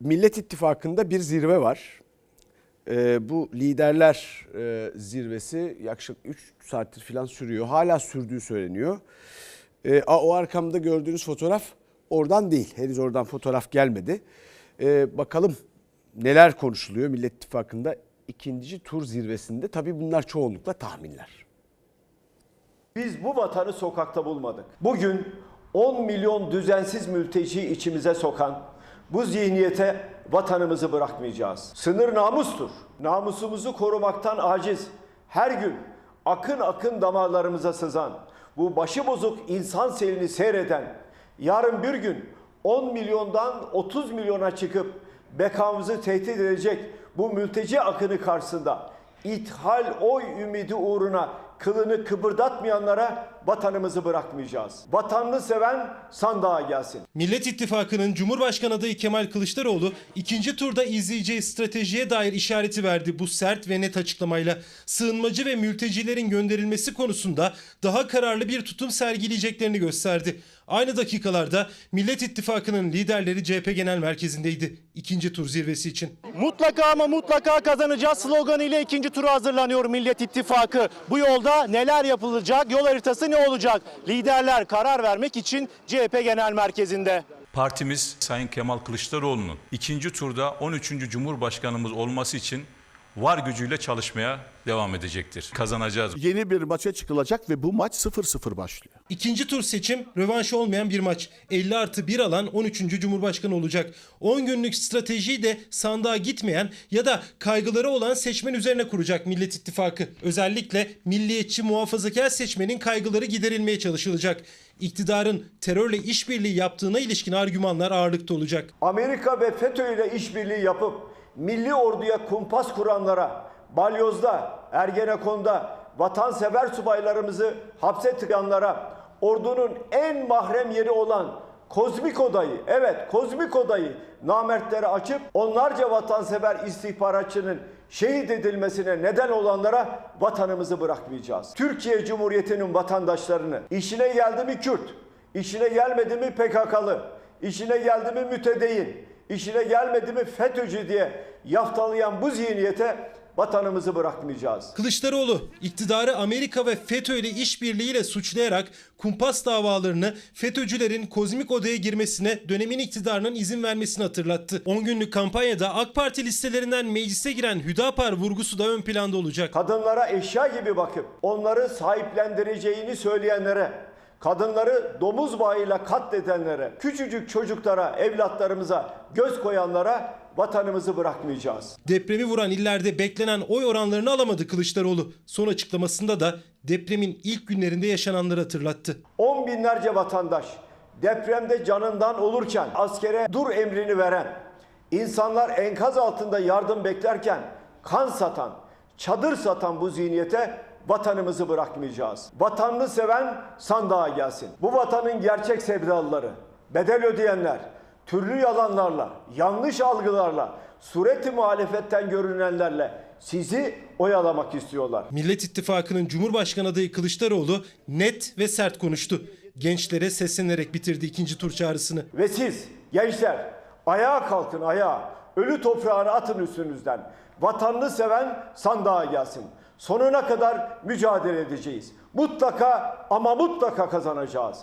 Millet İttifakı'nda bir zirve var. Ee, bu liderler e, zirvesi yaklaşık 3 saattir falan sürüyor. Hala sürdüğü söyleniyor. A- o arkamda gördüğünüz fotoğraf oradan değil. Henüz oradan fotoğraf gelmedi. Ee, bakalım neler konuşuluyor Millet İttifakı'nda ikinci tur zirvesinde. Tabii bunlar çoğunlukla tahminler. Biz bu vatanı sokakta bulmadık. Bugün 10 milyon düzensiz mülteci içimize sokan bu zihniyete vatanımızı bırakmayacağız. Sınır namustur. Namusumuzu korumaktan aciz. Her gün akın akın damarlarımıza sızan, bu başıbozuk insan selini seyreden, yarın bir gün 10 milyondan 30 milyona çıkıp bekamızı tehdit edecek bu mülteci akını karşısında ithal oy ümidi uğruna kılını kıpırdatmayanlara vatanımızı bırakmayacağız. Vatanını seven sandığa gelsin. Millet İttifakı'nın Cumhurbaşkanı adayı Kemal Kılıçdaroğlu ikinci turda izleyeceği stratejiye dair işareti verdi. Bu sert ve net açıklamayla sığınmacı ve mültecilerin gönderilmesi konusunda daha kararlı bir tutum sergileyeceklerini gösterdi. Aynı dakikalarda Millet İttifakı'nın liderleri CHP Genel Merkezi'ndeydi ikinci tur zirvesi için. Mutlaka ama mutlaka kazanacağız sloganı ile ikinci tura hazırlanıyor Millet İttifakı. Bu yolda neler yapılacak, yol haritası ne olacak? Liderler karar vermek için CHP Genel Merkezi'nde. Partimiz Sayın Kemal Kılıçdaroğlu'nun ikinci turda 13. Cumhurbaşkanımız olması için var gücüyle çalışmaya devam edecektir. Kazanacağız. Yeni bir maça çıkılacak ve bu maç 0-0 başlıyor. İkinci tur seçim rövanşı olmayan bir maç. 50 artı 1 alan 13. Cumhurbaşkanı olacak. 10 günlük stratejiyi de sandığa gitmeyen ya da kaygıları olan seçmen üzerine kuracak Millet İttifakı. Özellikle milliyetçi muhafazakar seçmenin kaygıları giderilmeye çalışılacak. İktidarın terörle işbirliği yaptığına ilişkin argümanlar ağırlıkta olacak. Amerika ve FETÖ ile işbirliği yapıp milli orduya kumpas kuranlara, Balyoz'da, Ergenekon'da vatansever subaylarımızı hapse tıkanlara, ordunun en mahrem yeri olan Kozmik Odayı, evet Kozmik Odayı namertlere açıp onlarca vatansever istihbaratçının şehit edilmesine neden olanlara vatanımızı bırakmayacağız. Türkiye Cumhuriyeti'nin vatandaşlarını işine geldi mi Kürt, işine gelmedi mi PKK'lı, işine geldi mi mütedeyin, işine gelmedi mi FETÖ'cü diye yaftalayan bu zihniyete vatanımızı bırakmayacağız. Kılıçdaroğlu iktidarı Amerika ve FETÖ ile işbirliğiyle suçlayarak kumpas davalarını FETÖ'cülerin kozmik odaya girmesine dönemin iktidarının izin vermesini hatırlattı. 10 günlük kampanyada AK Parti listelerinden meclise giren Hüdapar vurgusu da ön planda olacak. kadınlara eşya gibi bakıp onları sahiplendireceğini söyleyenlere, kadınları domuz bağıyla katledenlere, küçücük çocuklara, evlatlarımıza göz koyanlara vatanımızı bırakmayacağız. Depremi vuran illerde beklenen oy oranlarını alamadı Kılıçdaroğlu. Son açıklamasında da depremin ilk günlerinde yaşananları hatırlattı. On binlerce vatandaş depremde canından olurken askere dur emrini veren, insanlar enkaz altında yardım beklerken kan satan, çadır satan bu zihniyete vatanımızı bırakmayacağız. Vatanını seven sandığa gelsin. Bu vatanın gerçek sevdalıları, bedel ödeyenler, türlü yalanlarla, yanlış algılarla, sureti muhalefetten görünenlerle sizi oyalamak istiyorlar. Millet İttifakı'nın Cumhurbaşkanı adayı Kılıçdaroğlu net ve sert konuştu. Gençlere seslenerek bitirdi ikinci tur çağrısını. Ve siz gençler ayağa kalkın ayağa. Ölü toprağını atın üstünüzden. Vatanını seven sandığa gelsin. Sonuna kadar mücadele edeceğiz. Mutlaka ama mutlaka kazanacağız.